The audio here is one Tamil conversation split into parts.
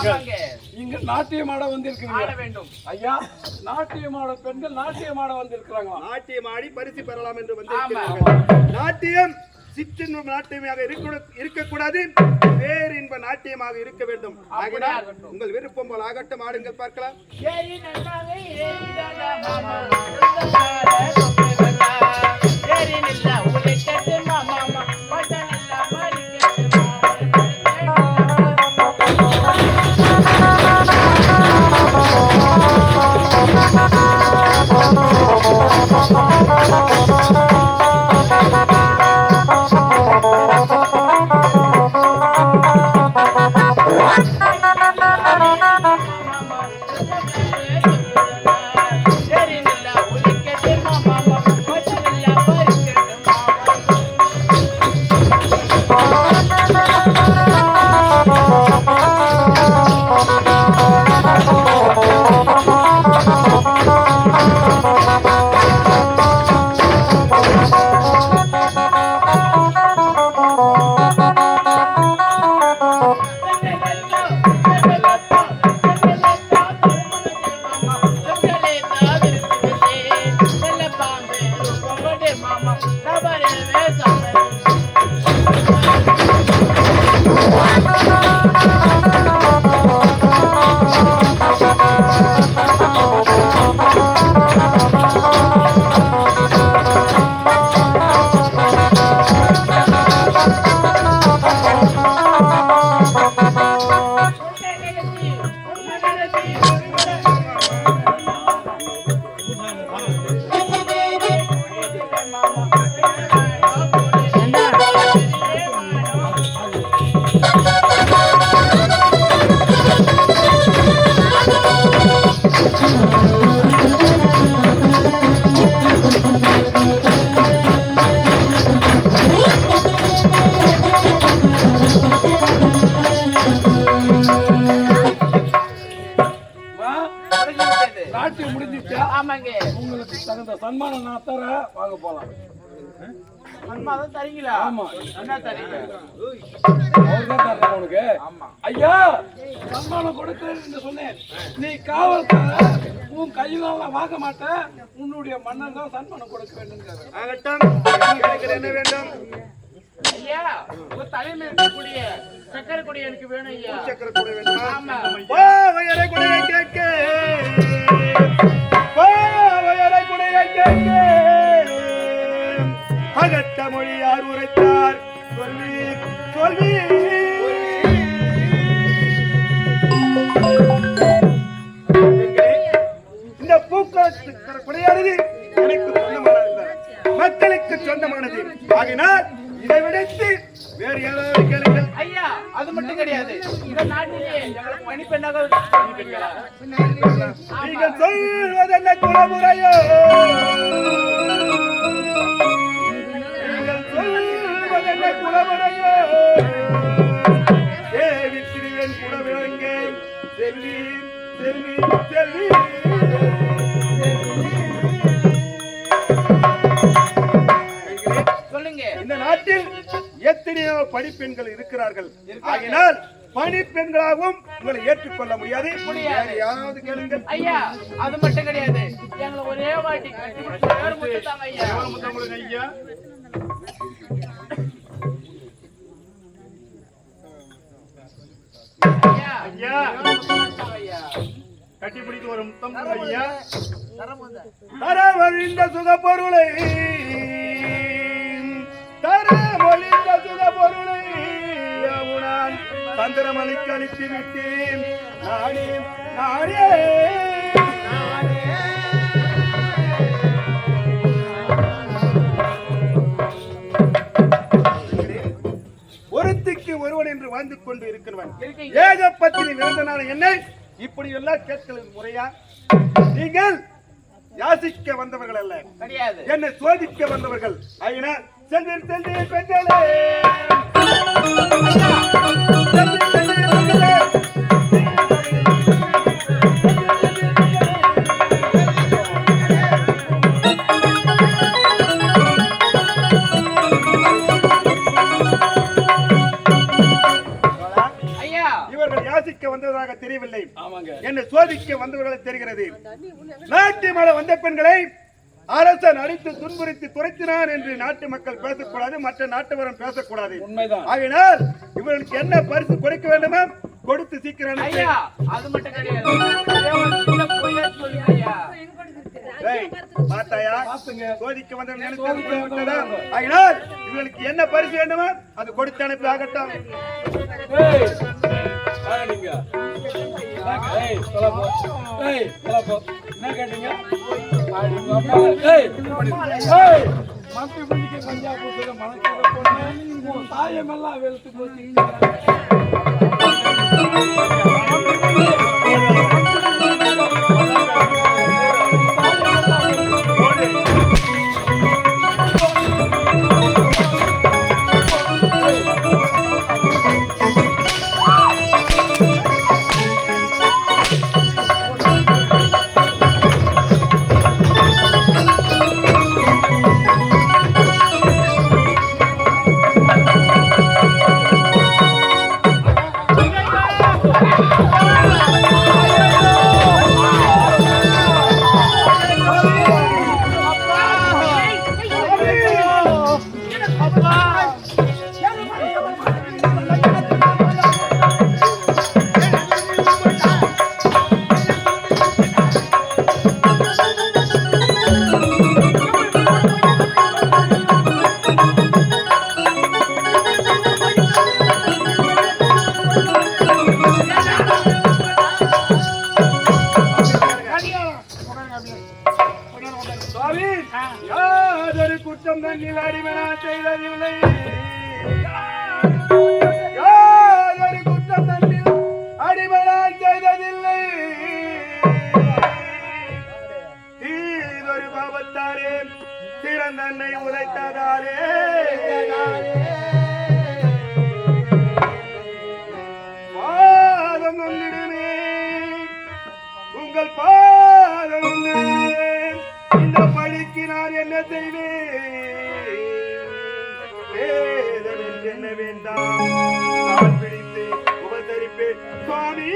பெண்கள். இங்க நாட்டியமாட ஆட வந்திருக்கிறீங்க வேண்டும். ஐயா நாட்டியமாட பெண்கள் நாட்டியமாட வந்திருக்கிறாங்க. நாட்டியம் ஆடி பரிசு பெறலாம் என்று. வந்திருக்கிறார்கள். நாட்டியம் சிற்றின்ப நாட்டியமாக இருக்க- இருக்கக்கூடாது. வேறு இன்ப நாட்டியமாக இருக்க வேண்டும். ஆகினால் ஆகட்டும். உங்கள் விருப்பம் போல் ஆகட்டும். ஆடுங்கள் பார்க்கலாம். சன்மானம் நான் தரேன். வாங்க போலாம். அன்மாதான் தரீங்களா? ஆமா. என்ன தரீங்க? உனக்கு. ஆமா. ஐயா சன்மானம் கொடுக்கிறேன்னு சொன்னேன். நீ காவல்கார உன் கையில வாங்க மாட்டேன். உன்னுடைய மன்னன் தான் சன்மானம் கொடுக்க வேண்டும் ஆகட்டும். என்ன வேண்டும்? ஐயா உங்க தலைமையில் இருக்கக்கூடிய சக்கரை கொடி எனக்கு வேணும் ஐயா. சக்கர கூட வேண்டுமா ஆமா. ஓ வயலை குடையை கேட்க. இந்த பூக்களத்து குடையானது எனக்கு சொந்தமானது. மக்களுக்கு சொந்தமானது. ஆகினால் இதை விடுத்து வேறு ஏதாவது கேளுங்கள். ஐயா அது மட்டும் கிடையாது. இந்த நாட்டிலே எங்களுக்கு பணிப்பெண்களா? நீங்கள் சொல்வதென்ன குலமுறையோ நீங்கள் எத்தனையோ பணிப்பெண்கள் இருக்கிறார்கள். ஆகினால் பணிப்பெண்களாகவும் உங்களை ஏற்றுக்கொள்ள முடியாது. யாராவது கேளுங்கள். ஐயா அது மட்டும் கிடையாது. எங்களை ஒரே வாட்டி ஐயா. உங்களுக்கு ஐயா. ஐயா. கட்டிப்பிடித்து ஒரு ஐயா தரமுத தரவழிந்த சுகப்பொருளை தரவழிந்த சுகப்பொருளை யமுனான் தந்திரமளிக்கு அளித்து விட்டேன் நானே நானே. ஒருத்திக்கு ஒருவன் என்று வாழ்ந்து கொண்டு இருக்கிறவன். இருக்கீங்க. ஏக பத்தினி விருந்தனான என்னை இப்படி எல்லாம் கேட்கிறது முறையா? நீங்கள் யாசிக்க வந்தவர்கள் அல்ல. கிடையாது என்னை சோதிக்க வந்தவர்கள். ஆயினால் சென்று சென்று பெற்றலே என்னை சோதிக்க வந்தவர்களை தெரிகிறது. நாட்டு மலை வந்த பெண்களை அரசன் அடித்து துன்புறுத்தி துரைத்தினான் என்று நாட்டு மக்கள் பேசக்கூடாது மற்ற நாட்டவரும் பேசக்கூடாது. உண்மைதான். ஆகினால் இவர்களுக்கு என்ன பரிசு கொடுக்க வேண்டுமோ? கொடுத்து சீக்கிரம். ஐயா அது மட்டும் இவர்களுக்கு என்ன பரிசு வேண்டுமோ? அது கொடுத்து அனுப்பி ஆகட்டும். ஏய் சொல்ல போ ஏய் சொல்ல போ என்ன கேட்டீங்க ஏய் ஏய் பஞ்சாப் போட்டு மனசுல வெளுத்து போச்சு இந்த பழிக்கு நான் என்ன செய்வேன்? என்ன வேண்டாம் நான் பிடித்து உபசரிப்பேன் சுவாமி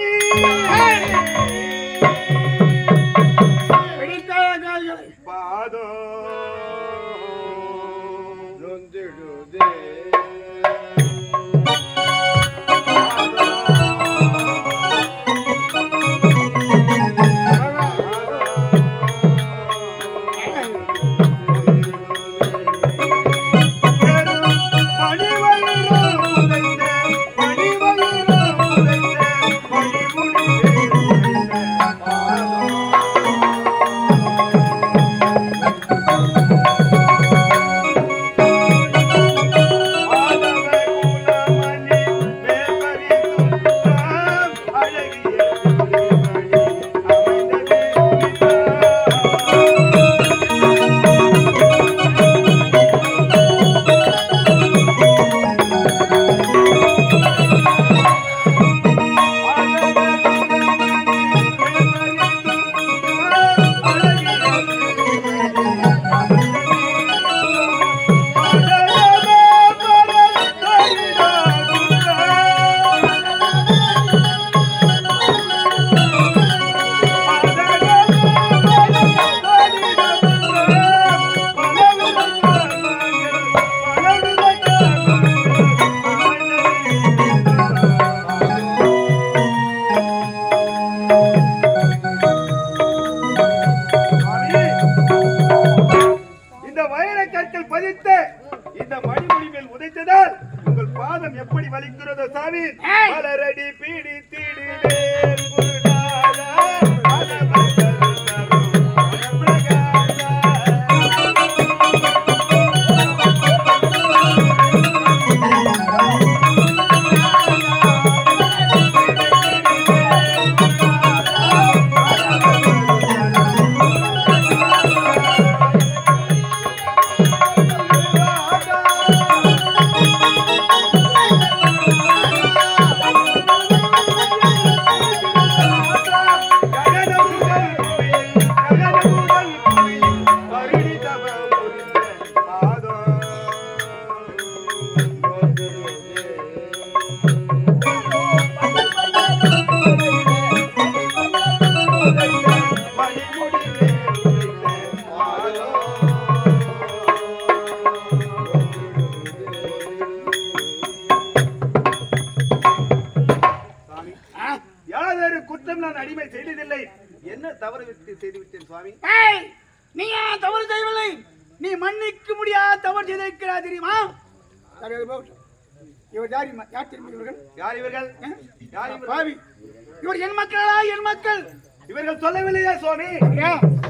சுவாமி?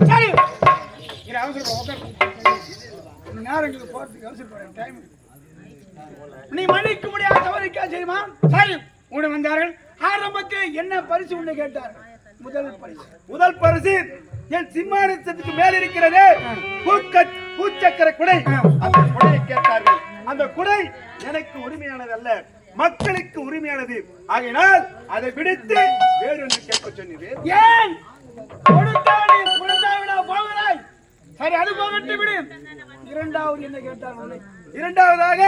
சரி. அவசரம் அவசரப்படுறேன் டைம் நீ மன்னிக்க முடியாத தவறு தெரியுமா? சரி உடன் வந்தார்கள். ஆரம்பத்தில் என்ன பரிசு உன்னை கேட்டார்கள் முதல் பரிசு. முதல் பரிசு என் சிம்மாசனத்துக்கு மேல் இருக்கிறது. பூக்க- பூச்சக்கர குடை. அந்த குடையை கேட்டார்கள். அந்த குடை எனக்கு உரிமையானது அல்ல மக்களுக்கு உரிமையானது. ஆகையினால் அதை விடுத்து வேறொன்று கேட்க சொன்னது ஏன்? போகிறாய். சரி விடு. இரண்டாவது என்ன இரண்டாவதாக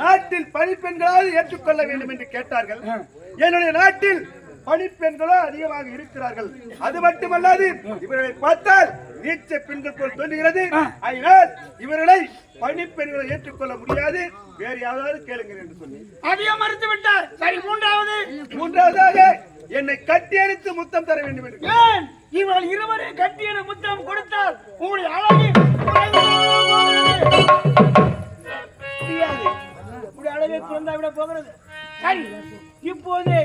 நாட்டில் பணிப்பெண்களாவது ஏற்றுக்கொள்ள வேண்டும் என்று கேட்டார்கள். என்னுடைய நாட்டில் பணிப்பெண்களோ அதிகமாக இருக்கிறார்கள். அது மட்டுமல்லாது இவர்களை பார்த்தால் நீச்ச பெண்கள் போல் தோன்றுகிறது. அதனால் இவர்களை பணிப்பெண்களை ஏற்றுக்கொள்ள முடியாது. வேறு யாராவது கேளுங்கள் என்று சொன்னேன். அதையும் மறுத்து விட்டார் சரி மூன்றாவது. மூன்றாவதாக என்னை கட்டி அணைத்து முத்தம் தர வேண்டும் என்று ஏன் இவர்கள் இருவரை கட்டியன முத்தம் கொடுத்தால் உங்களுடைய அழகு. உங்களுடைய அழகே குறைந்தா விட போகிறது சரி இப்போது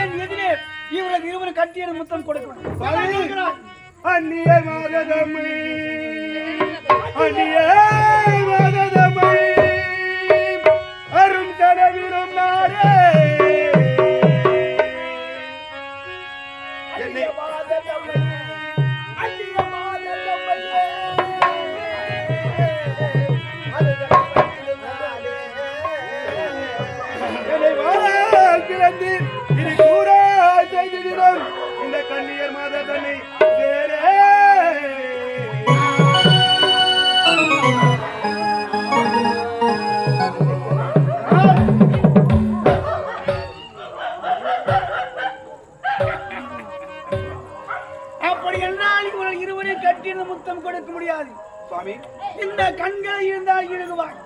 என் எதிரே இவர்களுக்கு இருவரும் கட்டியன முத்தம் கொடுக்கணும். அந்நிய மாததமை அப்படி என்றால் இவர்கள் இருவரை கட்டின முத்தம் கொடுக்க முடியாது. சுவாமி. இந்த கண்களை இருந்தால் இழுகுவாய்.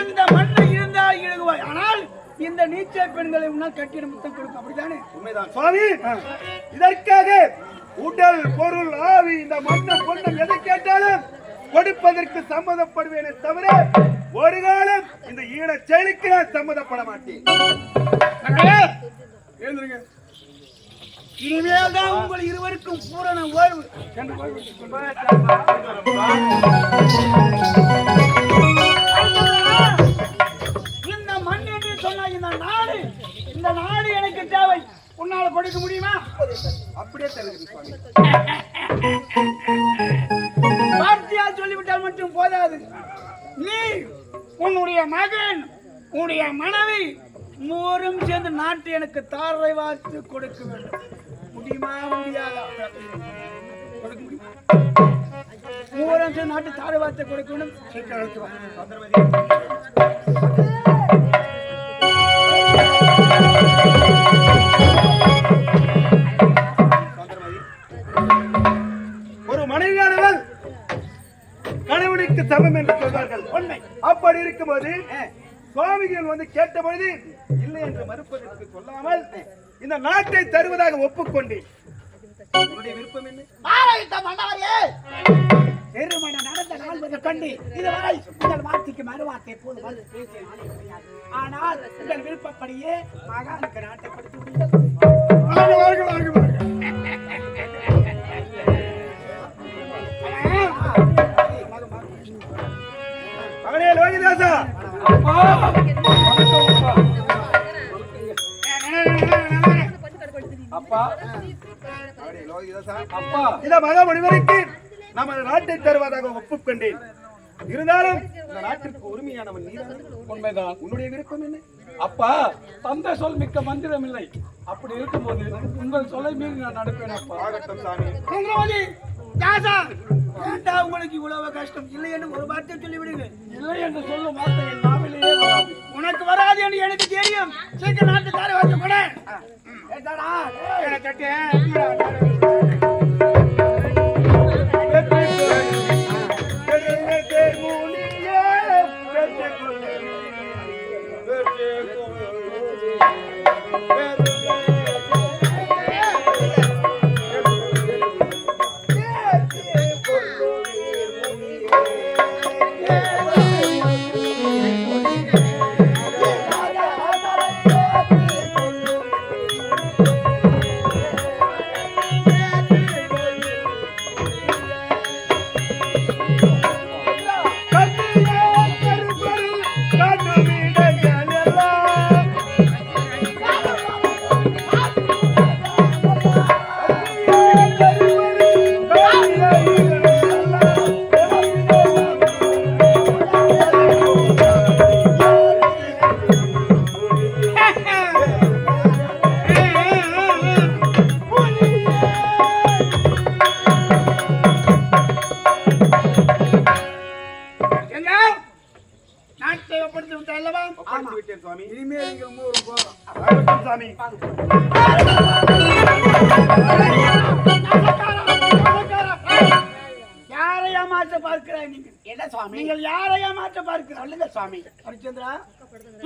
இந்த மண்ணை இருந்தால் இழுகுவாய். ஆனால் இந்த நீச்சல் பெண்களை உன்னால் கட்டின முத்தம் கொடுக்க அப்படித்தானே? உண்மைதான். சுவாமி இதற்காக உடல் பொருள் ஆவி இந்த மண்ண பொண்ணம் எதை கேட்டாலும் கொடுப்பதற்கு சம்மதப்படுவேனே தவிர ஒரு காலம் இந்த ஈன செயலுக்கு நான் சம்மதப்பட மாட்டேன். எழுந்திருங்க. இனிமேல் தான் உங்கள் இருவருக்கும் பூரண ஓய்வு. சென்று இந்த மண் என்று சொன்ன இந்த நாடு இந்த நாடு எனக்கு தேவை. உன்னால படிக்க முடியுமா? அப்படியே தெரிஞ்சு சுவாமி. வார்த்தையால் சொல்லிவிட்டால் மட்டும் போதாது. நீ உன்னுடைய மகன் உன்னுடைய மனைவி மூவரும் சேர்ந்து நாட்டு எனக்கு தாரை வார்த்து கொடுக்க வேண்டும். முடியுமா முடியாதா கொடுக்க முடியுமா மூவரும் சேர்ந்து நாட்டு தாரை வார்த்தை கொடுக்க வேண்டும் சீக்கிரம் அழைத்து வா. ஒரு மனைவியானவள் கணவனுக்கு சமம் என்று சொல்வார்கள் உண்மை அப்படி இருக்கும்போது சுவாமிகள் வந்து கேட்ட பொழுது இல்லை என்று மறுப்பதற்கு சொல்லாமல் இந்த நாட்டை தருவதாக ஒப்புக்கொண்டேன். உன்னுடைய விருப்பம் என்ன? ஆராய்த்த மன்னவரே! பெருமன நடந்த நாள் முதல் கண்டு இதுவரை உங்கள் வார்த்தைக்கு மறுவார்த்தை போது வந்து பேசிய நாளே கிடையாது. ஆனால் உங்கள் விருப்பப்படியே மகானுக்கு நாட்டை லோகிதாசா! அப்பா. அப்பா. இந்த மகாமுனிவருக்கு நமது நாட்டை தருவதாக ஒப்புக்கொண்டேன். இருந்தாலும் இந்த நாட்டிற்கு உரிமையானவன் நீதான்? உண்மைதான். உன்னுடைய விருப்பம் என்ன? அப்பா தந்தை சொல் மிக்க மந்திரம் இல்லை. அப்படி இருக்கும்போது உங்கள் சொல்லை மீறி நான் நடப்பேன் அப்பா. வேண்டாம் உங்களுக்கு இவ்வளவு கஷ்டம்? இல்லை என்று ஒரு வார்த்தை சொல்லிவிடுங்க. இல்லை என்று சொல்லும் வார்த்தை என் நாவிலேயே வராது. உனக்கு வராது என்று எனக்கு தெரியும். சீக்கிரம் நாட்டு தாரை வார்த்தை கூட. ஏத்தாடா,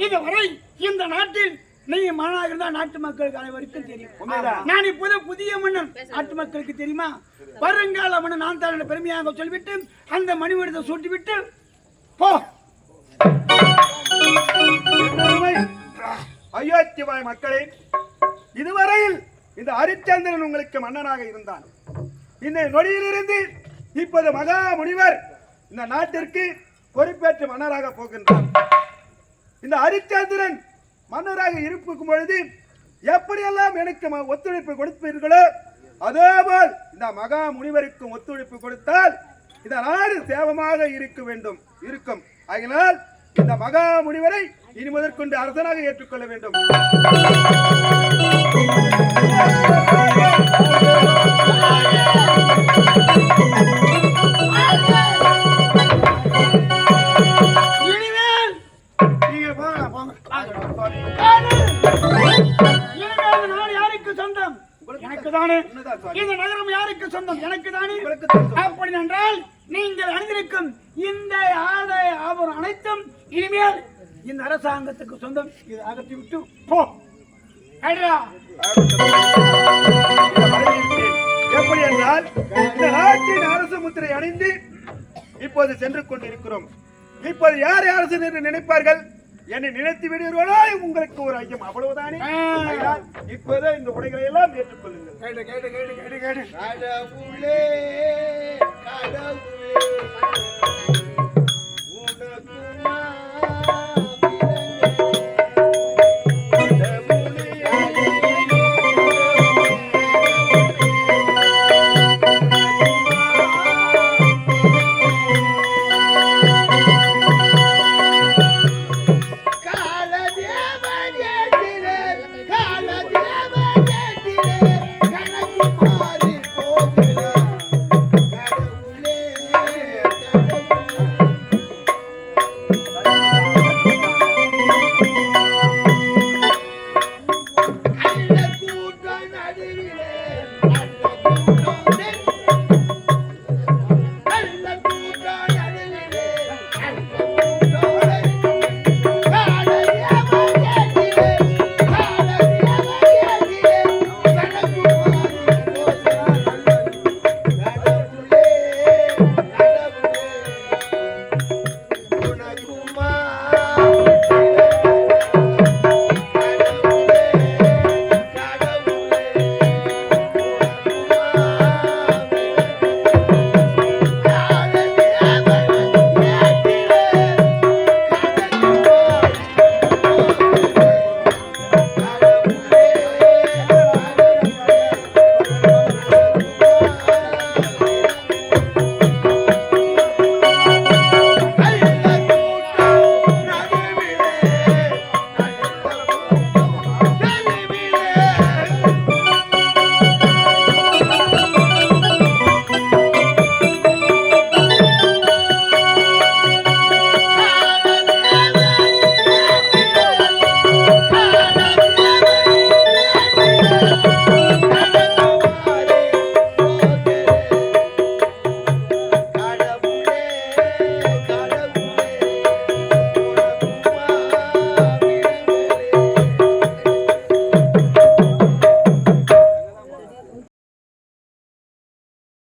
இதுவரை இந்த நாட்டில் நீ மன்னனாக இருந்தா நாட்டு மக்களுக்கு அனைவருக்கும் தெரியும். நான் இப்போது புதிய மன்னன். நாட்டு மக்களுக்கு தெரியுமா? வருங்கால மன்னன் நான் தான் என்ற பெருமையாக சொல்லிவிட்டு அந்த மணிவடத்தை சூட்டிவிட்டு போ. அயோத்தியமாய் மக்களே இதுவரையில் இந்த ஹரிச்சந்திரன் உங்களுக்கு மன்னனாக இருந்தான். இந்த நொடியிலிருந்து இப்போது மகா முனிவர் இந்த நாட்டிற்கு பொறுப்பேற்று மன்னராக போகின்றார். இந்த ஹரிச்சந்திரன் மன்னராக இருக்கும் பொழுது எப்படியெல்லாம் எனக்கு ஒத்துழைப்பு கொடுப்பீர்களோ அதேபோல் இந்த மகா முனிவருக்கும் ஒத்துழைப்பு கொடுத்தால் இந்த நாடு சேவமாக இருக்க வேண்டும் இருக்கும். ஆகினால் இந்த மகா முனிவரை இனி முதற்கொண்டு அரசனாக ஏற்றுக்கொள்ள வேண்டும். இனிமேல் சொந்தம்? எனக்கு தானே இந்த நகரம் யாருக்கு சொந்தம்? எனக்கு தானே உங்களுக்கு அப்படி என்றால் நீங்கள் அணிந்திருக்கும் இந்த ஆடை ஆபரணம் அனைத்தும் இனிமேல் இந்த அரசாங்கத்துக்கு சொந்தம். இது அகற்றி விட்டு போ. எப்படி என்றால் இந்த நாட்டின் அரசு முத்திரை அணிந்து இப்போது சென்று கொண்டிருக்கிறோம். இப்போது யார் அரசு என்று நினைப்பார்கள்? என்னை நினைத்து விடுவர்களாய் உங்களுக்கு ஒரு ஐயம் அவ்வளவுதானே? இப்போதே இந்த உடைகளை எல்லாம் ஏற்றுக்கொள்ளுங்கள். கேட்டு கேட்டு கேட்டு கேட்டு கேட்டு கடவுளே கடவுளே உனக்கு